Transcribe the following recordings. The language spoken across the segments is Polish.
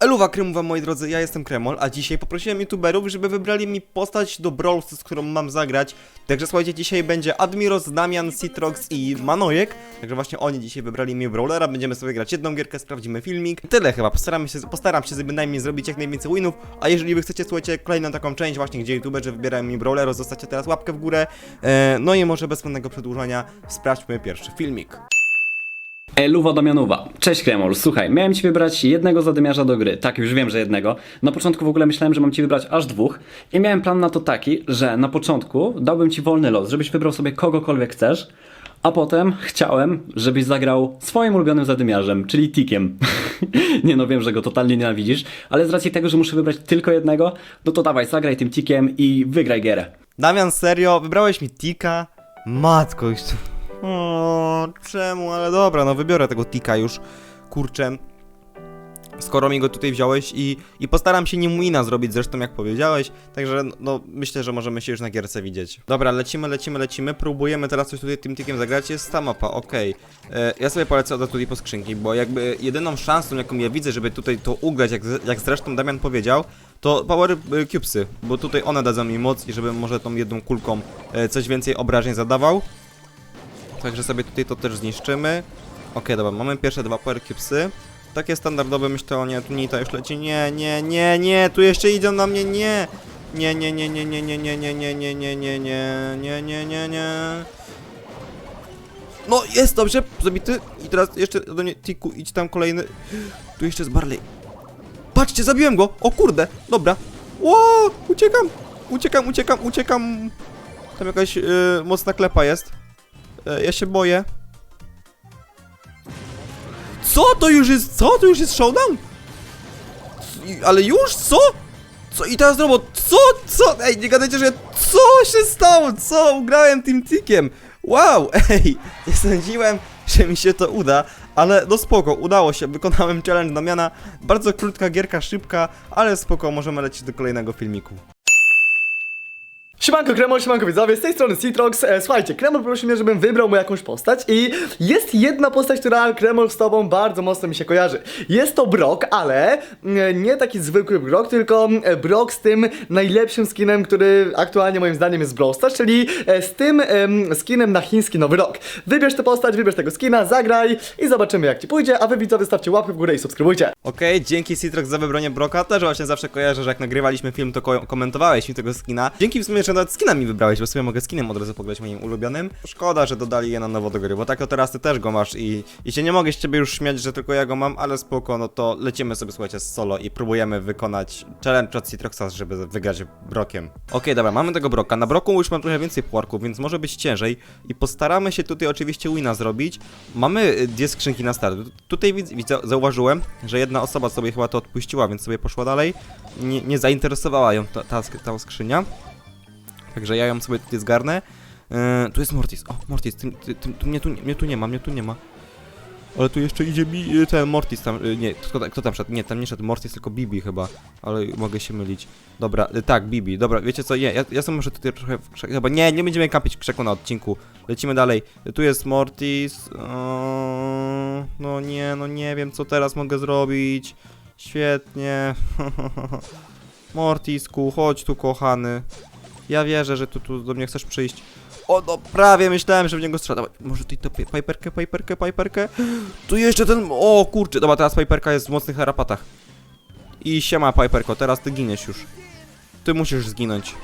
Eluwa Kremowa, moi drodzy, ja jestem Kremol, a dzisiaj poprosiłem youtuberów, żeby wybrali mi postać do Brawl z którą mam zagrać. Także słuchajcie, dzisiaj będzie Admiros, Damian, Citrox i Manojek. Także właśnie oni dzisiaj wybrali mi Brawlera, będziemy sobie grać jedną gierkę, sprawdzimy filmik. Tyle chyba, postaram się, postaram się bynajmniej zrobić jak najwięcej winów, a jeżeli wy chcecie, słuchajcie, kolejną taką część właśnie, gdzie youtuberzy wybierają mi Brawlera, zostawcie teraz łapkę w górę. E, no i może bez zbędnego przedłużania sprawdźmy pierwszy filmik. Eluwa Damianowa. Cześć Kremol, słuchaj, miałem ci wybrać jednego zadymiarza do gry. Tak, już wiem, że jednego. Na początku w ogóle myślałem, że mam ci wybrać aż dwóch. I miałem plan na to taki, że na początku dałbym ci wolny los, żebyś wybrał sobie kogokolwiek chcesz. A potem chciałem, żebyś zagrał swoim ulubionym zadymiarzem, czyli Tikiem. nie no, wiem, że go totalnie nienawidzisz, ale z racji tego, że muszę wybrać tylko jednego, no to dawaj, zagraj tym Tikiem i wygraj gierę. Damian, serio? Wybrałeś mi Tika? Matko, już... O, czemu? Ale dobra, no wybiorę tego Tika już. Kurczę. Skoro mi go tutaj wziąłeś i, i postaram się nim wina zrobić, zresztą jak powiedziałeś, także no myślę, że możemy się już na gierce widzieć. Dobra, lecimy, lecimy, lecimy, próbujemy teraz coś tutaj tym tikiem zagrać, jest ta mapa, okej. E, Ja sobie polecę od tutaj po skrzynki, bo jakby jedyną szansą, jaką ja widzę, żeby tutaj to ugrać, jak, jak zresztą Damian powiedział, to Power y, Cubesy, bo tutaj one dadzą mi moc i żebym może tą jedną kulką e, coś więcej obrażeń zadawał. Także sobie tutaj to też zniszczymy. Okej, dobra, mamy pierwsze dwa Power Cubesy. Takie standardowe myślę o nie, tu Nita już leci. Nie, nie, nie, nie, tu jeszcze idą na mnie, nie! Nie, nie, nie, nie, nie, nie, nie, nie, nie, nie, nie, nie, nie, nie, nie, nie, nie. No, jest dobrze, zabity. I teraz jeszcze do mnie, Tiku, idź tam kolejny. Tu jeszcze jest Barley. Patrzcie, zabiłem go! O kurde, dobra. Ło, uciekam, uciekam, uciekam, uciekam. Tam jakaś y, mocna klepa jest. E, ja się boję. Co to już jest? Co to już jest showdown? Ale już? Co? Co? I teraz robot? Co? Co? Ej, nie gadajcie, że co się stało? Co? Ugrałem tym tikiem. Wow, ej, nie sądziłem, że mi się to uda, ale no spoko, udało się, wykonałem challenge Damiana, bardzo krótka gierka, szybka, ale spoko, możemy lecieć do kolejnego filmiku. Siemanko Kremol, siemanko widzowie, z tej strony Citrox. E, słuchajcie, Kremol prosił mnie, żebym wybrał mu jakąś postać i jest jedna postać, która Kremol z tobą bardzo mocno mi się kojarzy. Jest to Brock, ale mm, nie taki zwykły Brock, tylko e, Brock z tym najlepszym skinem, który aktualnie moim zdaniem jest Stars, czyli e, z tym em, skinem na chiński Nowy Rok. Wybierz tę postać, wybierz tego skina, zagraj i zobaczymy jak ci pójdzie, a wy widzowie stawcie łapkę w górę i subskrybujcie. Okej, dzięki Citrox za wybranie Broka. Też właśnie zawsze kojarzę, że jak nagrywaliśmy film, to ko komentowałeś mi tego skina. Dzięki w sumie, że nawet skina mi wybrałeś, bo sobie mogę skinem od razu pograć moim ulubionym. Szkoda, że dodali je na nowo do gry, bo tak to teraz ty też go masz i, i się nie mogę z ciebie już śmiać, że tylko ja go mam, ale spoko, no to lecimy sobie, słuchajcie, z solo i próbujemy wykonać challenge od Citroxa, żeby wygrać Brokiem. Okej, dobra, mamy tego Broka. Na Broku już mam trochę więcej puarków, więc może być ciężej i postaramy się tutaj oczywiście wina zrobić. Mamy y, dwie skrzynki na start. Tu- Tutaj widzę, zauważyłem, że jedna osoba sobie chyba to odpuściła, więc sobie poszła dalej. Nie, nie zainteresowała ją ta, ta, ta skrzynia. Także ja ją sobie tutaj zgarnę. Yy, tu jest Mortis. O, Mortis, ty, ty, ty, tu, mnie, tu, mnie tu nie ma, mnie tu nie ma. Ale tu jeszcze idzie y, ten Mortis tam, y, nie, kto, kto tam szedł? Nie, tam nie szedł Mortis, tylko Bibi chyba, ale mogę się mylić. Dobra, tak, Bibi, dobra, wiecie co, nie, ja, ja sobie muszę tutaj trochę, chyba, nie, nie będziemy kapić w krzaku na odcinku. Lecimy dalej, tu jest Mortis, o, no nie, no nie wiem, co teraz mogę zrobić. Świetnie. Mortisku, chodź tu, kochany. Ja wierzę, że tu, tu do mnie chcesz przyjść. O, no prawie myślałem, że w niego strzela. Może tutaj to pi- Piperkę, Piperkę, Piperkę. Tu jeszcze ten... O kurczę, dobra, teraz Piperka jest w mocnych harapatach. I siema Piperko, teraz ty giniesz już. Ty musisz zginąć.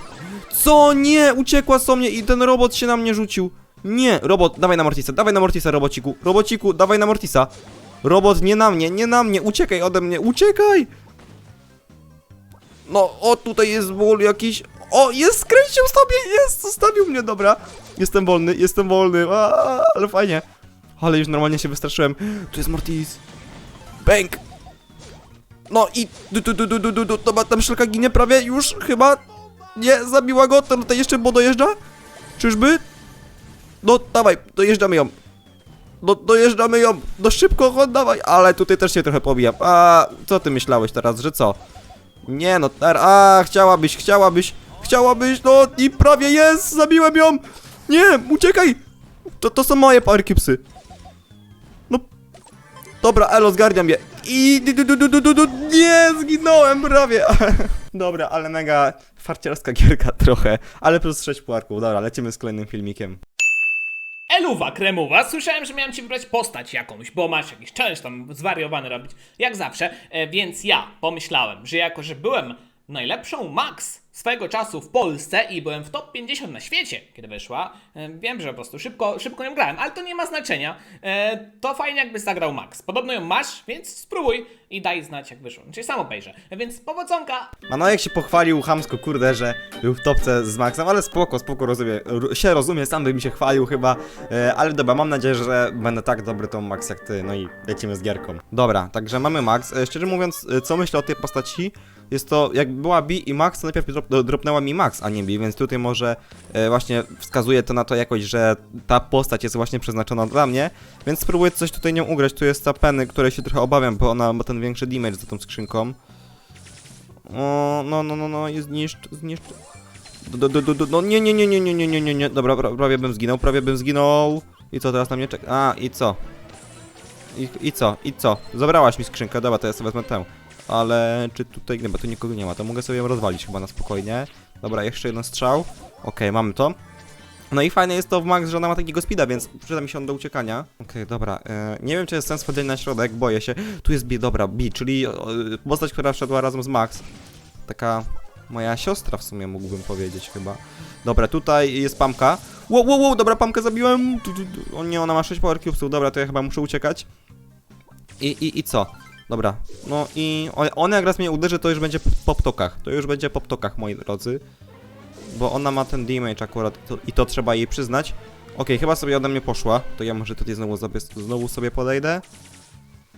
Co? Nie! Uciekła so mnie i ten robot się na mnie rzucił. Nie! Robot, dawaj na Mortisa, dawaj na Mortisa, robociku. Robociku, dawaj na Mortisa. Robot, nie na mnie, nie na mnie, uciekaj ode mnie, uciekaj! No, o, tutaj jest ból jakiś. O, jest, skręcił sobie, jest, zostawił mnie, dobra. Jestem wolny, jestem wolny, a, ale fajnie. Ale już normalnie się wystraszyłem. Tu jest Mortis. Bęk. No i du, du, du, du, du, du, du, dobra, tam szlaka ginie prawie już chyba. Nie, zabiła go, to tutaj jeszcze bo dojeżdża? Czyżby? No, dawaj, dojeżdżamy ją. No, dojeżdżamy ją, no szybko, chodź, dawaj, ale tutaj też się trochę pobijam. A, co ty myślałeś teraz, że co? Nie no, ter... A, chciałabyś, chciałabyś, chciałabyś, no i prawie jest, zabiłem ją! Nie, uciekaj! To, to są moje power cubesy. No, dobra, Elo, zgarniam je. I... Nie, zginąłem prawie. Dobra, ale mega farciarska gierka trochę. Ale plus 6 puarków. Dobra, lecimy z kolejnym filmikiem. Eluwa kremowa, słyszałem, że miałem ci wybrać postać jakąś, bo masz jakiś challenge tam zwariowany robić, jak zawsze, e, więc ja pomyślałem, że jako, że byłem najlepszą Max swego czasu w Polsce i byłem w top 50 na świecie, kiedy wyszła, e, wiem, że po prostu szybko, szybko ją grałem, ale to nie ma znaczenia, e, to fajnie jakby zagrał Max. Podobno ją masz, więc spróbuj i daj znać jak wyszło, czyli sam obejrzę, więc powodzonka! Manojek się pochwalił chamsko, kurde, że był w topce z Maxem, ale spoko, spoko rozumie, ro- się rozumie, sam by mi się chwalił chyba, e, ale dobra, mam nadzieję, że będę tak dobry tą Max jak ty, no i lecimy z gierką. Dobra, także mamy Max, e, szczerze mówiąc, e, co myślę o tej postaci? Jest to, jak była B i Max, to najpierw drop, dropnęła mi Max, a nie B, więc tutaj może e, właśnie wskazuje to na to jakoś, że ta postać jest właśnie przeznaczona dla mnie, więc spróbuję coś tutaj nią ugrać. Tu jest ta Penny, której się trochę obawiam, bo ona ma ten większy damage za tą skrzynką. O, no, no, no, no, jest zniszcz, zniszcz. Do, do, do, do, no nie, nie, nie, nie, nie, nie, nie, nie, nie, dobra, pra, prawie bym zginął, prawie bym zginął. I co, teraz na mnie czeka? A, i co? I, I co, i co? Zabrałaś mi skrzynkę, dobra, to ja sobie wezmę tę. Ale czy tutaj, nie, bo tu nikogo nie ma, to mogę sobie ją rozwalić chyba na spokojnie. Dobra, jeszcze jeden strzał. Okej, mamy to. No i fajne jest to w Max, że ona ma takiego speeda, więc przyda mi się on do uciekania. Okej, dobra. E, nie wiem, czy jest sens wchodzenia na środek, boję się. Tu jest B, dobra, B, czyli e, postać, która wszedła razem z Max. Taka moja siostra w sumie mógłbym powiedzieć chyba. Dobra, tutaj jest Pamka. Wow, wow, wow, dobra, Pamkę zabiłem. Tu, tu, tu. O nie, ona ma 6 power cubesów, dobra, to ja chyba muszę uciekać. I, i, i co? Dobra, no i on- ona jak raz mnie uderzy, to już będzie po ptokach. To już będzie po ptokach, moi drodzy. Bo ona ma ten damage akurat to, i to trzeba jej przyznać. Okej, chyba sobie ode mnie poszła. To ja może tutaj znowu sobie, znowu sobie podejdę.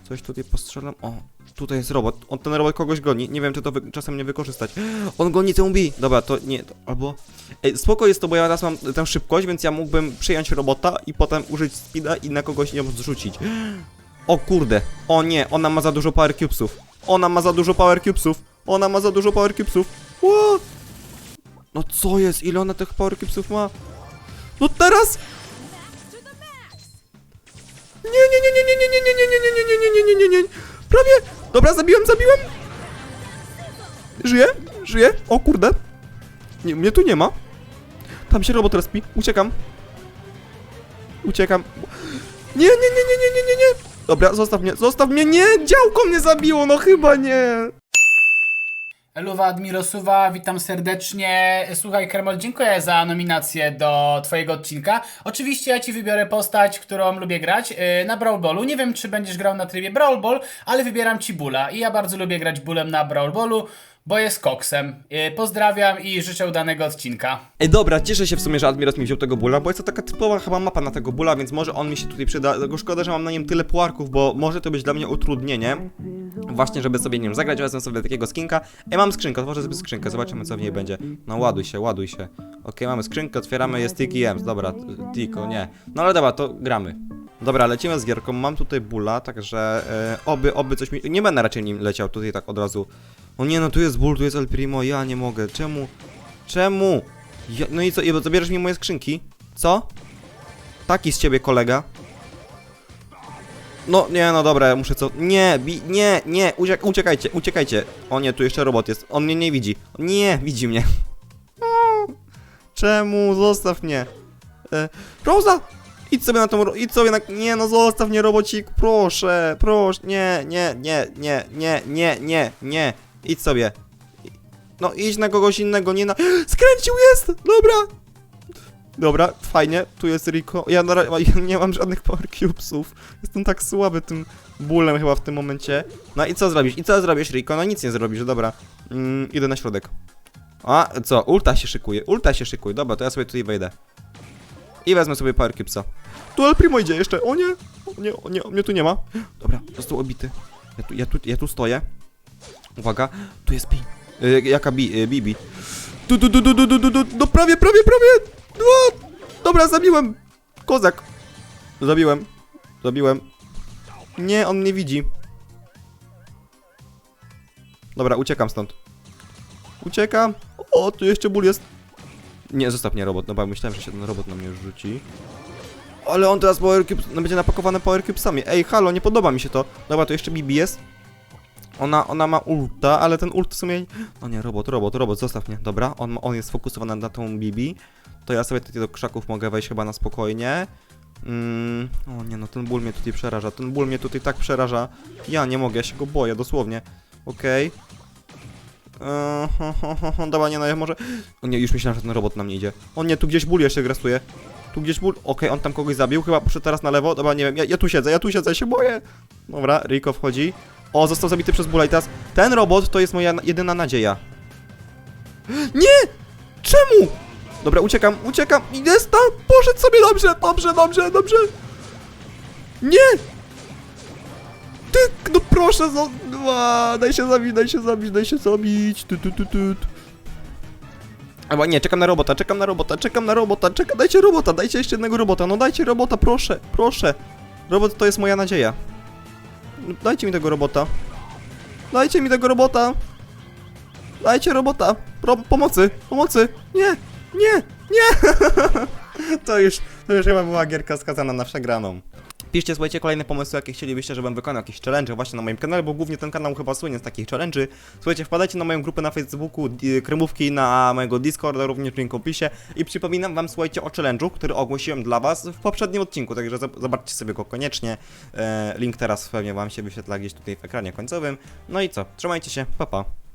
Coś tutaj postrzelam. O, tutaj jest robot. On ten robot kogoś goni. Nie wiem, czy to czasem nie wykorzystać. On goni B. Dobra, to nie. To, albo. Ej, spoko jest to, bo ja teraz mam tę szybkość, więc ja mógłbym przyjąć robota i potem użyć speeda i na kogoś ją zrzucić. O kurde. O nie, ona ma za dużo power cubesów. Ona ma za dużo power cubesów. Ona ma za dużo power cubesów. What? No co jest? Ile ona tych power cubesów ma? No teraz! Nie, nie, nie, nie, nie, nie, nie, nie, nie, nie, nie, nie, nie, nie, nie, nie, nie. Prawie! Dobra, zabiłem, zabiłem! Żyję? Żyję? O kurde. Nie, mnie tu nie ma. Tam się robot respi. Uciekam. Uciekam. Nie, nie, nie, nie, nie, nie, nie, nie. Dobra, zostaw mnie, zostaw mnie. Nie, działko mnie zabiło, no chyba nie. Eluwa Admirosuwa, witam serdecznie. Słuchaj, Kremol, dziękuję za nominację do Twojego odcinka. Oczywiście ja Ci wybiorę postać, którą lubię grać yy, na Brawl Ballu. Nie wiem, czy będziesz grał na trybie Brawl Ball, ale wybieram Ci Bula. I ja bardzo lubię grać Bulem na Brawl Ballu, bo jest koksem. Yy, pozdrawiam i życzę udanego odcinka. Ej, dobra, cieszę się w sumie, że Admiros mi wziął tego bóla, bo jest to taka typowa chyba mapa na tego bóla, więc może on mi się tutaj przyda. Tylko szkoda, że mam na nim tyle puarków, bo może to być dla mnie utrudnienie. Właśnie, żeby sobie nim zagrać, wezmę sobie takiego skinka. Ej, mam skrzynkę, otworzę sobie skrzynkę, zobaczymy co w niej będzie. No ładuj się, ładuj się. Okej, mamy skrzynkę, otwieramy, jest Tiki Ems, dobra, Tiko, nie. No ale dobra, to gramy. Dobra, lecimy z gierką, mam tutaj bóla, także e, oby, oby coś mi... Nie będę raczej nim leciał tutaj tak od razu. O nie, no tu jest ból, tu jest El Primo, ja nie mogę, czemu? Czemu? Ja, no i co, i zabierzesz mi moje skrzynki? Co? Taki z ciebie kolega. No, nie, no dobra, muszę co... Nie, bi... nie, nie, uciek uciekajcie, uciekajcie. O nie, tu jeszcze robot jest, on mnie nie widzi. Nie, widzi mnie. Czemu? Zostaw mnie. E, Rosa! Idź sobie na tą... Idź sobie na... Nie, no zostaw mnie, robocik, proszę, proszę. Nie, nie, nie, nie, nie, nie, nie, nie. Idź sobie. No idź na kogoś innego, nie na... Skręcił jest! Dobra! Dobra, fajnie, tu jest Rico. Ja, na, ra- ja nie mam żadnych power cubesów. Jestem tak słaby tym bólem chyba w tym momencie. No i co zrobisz? I co zrobisz, Rico? No nic nie zrobisz, dobra. Mm, idę na środek. A, co? Ulta się szykuje, ulta się szykuje. Dobra, to ja sobie tutaj wejdę. I wezmę sobie power cubesa. Tu El Primo idzie jeszcze, o nie! O nie, o nie, mnie tu nie ma. Dobra, został obity. Ja tu, ja tu, ja tu stoję. Uwaga, tu jest Bi. Y, jaka Bi? Y, Bibi. Du, du, du, du, du, du, du, du, no prawie, prawie, prawie! No, dobra, zabiłem! Kozak! Zabiłem. Zabiłem. Nie, on mnie widzi. Dobra, uciekam stąd. Uciekam. O, tu jeszcze ból jest. Nie, zostaw mnie robot, no bo myślałem, że się ten robot na mnie rzuci. Ale on teraz power cube, no będzie napakowany power cubesami. Ej, halo, nie podoba mi się to. Dobra, to jeszcze Bibi jest. Ona, ona ma ulta, ale ten ult w sumie... O nie, robot, robot, robot, zostaw mnie. Dobra, on, on jest sfokusowany na tą Bibi. To ja sobie tutaj do krzaków mogę wejść chyba na spokojnie. Mm, o nie, no ten ból mnie tutaj przeraża. Ten ból mnie tutaj tak przeraża. Ja nie mogę, ja się go boję, dosłownie. Okej. Eee, ho, ho, Dobra, nie no, ja może... O nie, już myślałem, że ten robot na mnie idzie. O nie, tu gdzieś ból jeszcze grasuje. Tu gdzieś ból... Okej, on tam kogoś zabił, chyba poszedł teraz na lewo. Dobra, nie wiem, ja, ja tu siedzę, ja tu siedzę, ja się boję. Dobra, Rico wchodzi. O, został zabity przez bóla i teraz ten robot to jest moja na- jedyna nadzieja. Nie! Czemu? Dobra, uciekam, uciekam. Jest tam, poszedł sobie dobrze, dobrze, dobrze, dobrze. Nie! Ty, no proszę, zo... Ła, daj się zabić, daj się zabić, daj się zabić. Tu, tu, tu, tu. Albo nie, czekam na robota, czekam na robota, czekam na robota, czekam, dajcie robota, dajcie jeszcze jednego robota, no dajcie robota, proszę, proszę. Robot to jest moja nadzieja. Dajcie mi tego robota. Dajcie mi tego robota. Dajcie robota. Pro pomocy, pomocy. Nie, nie, nie. to już, to już chyba była gierka skazana na przegraną. Piszcie, słuchajcie, kolejne pomysły, jakie chcielibyście, żebym wykonał jakieś challenge właśnie na moim kanale, bo głównie ten kanał chyba słynie z takich challenge'y. Słuchajcie, wpadajcie na moją grupę na Facebooku, kremówki na mojego Discorda, również link w opisie. I przypominam wam, słuchajcie, o challenge'u, który ogłosiłem dla was w poprzednim odcinku, także zob- zobaczcie sobie go koniecznie. E, link teraz pewnie wam się wyświetla gdzieś tutaj w ekranie końcowym. No i co, trzymajcie się, pa pa.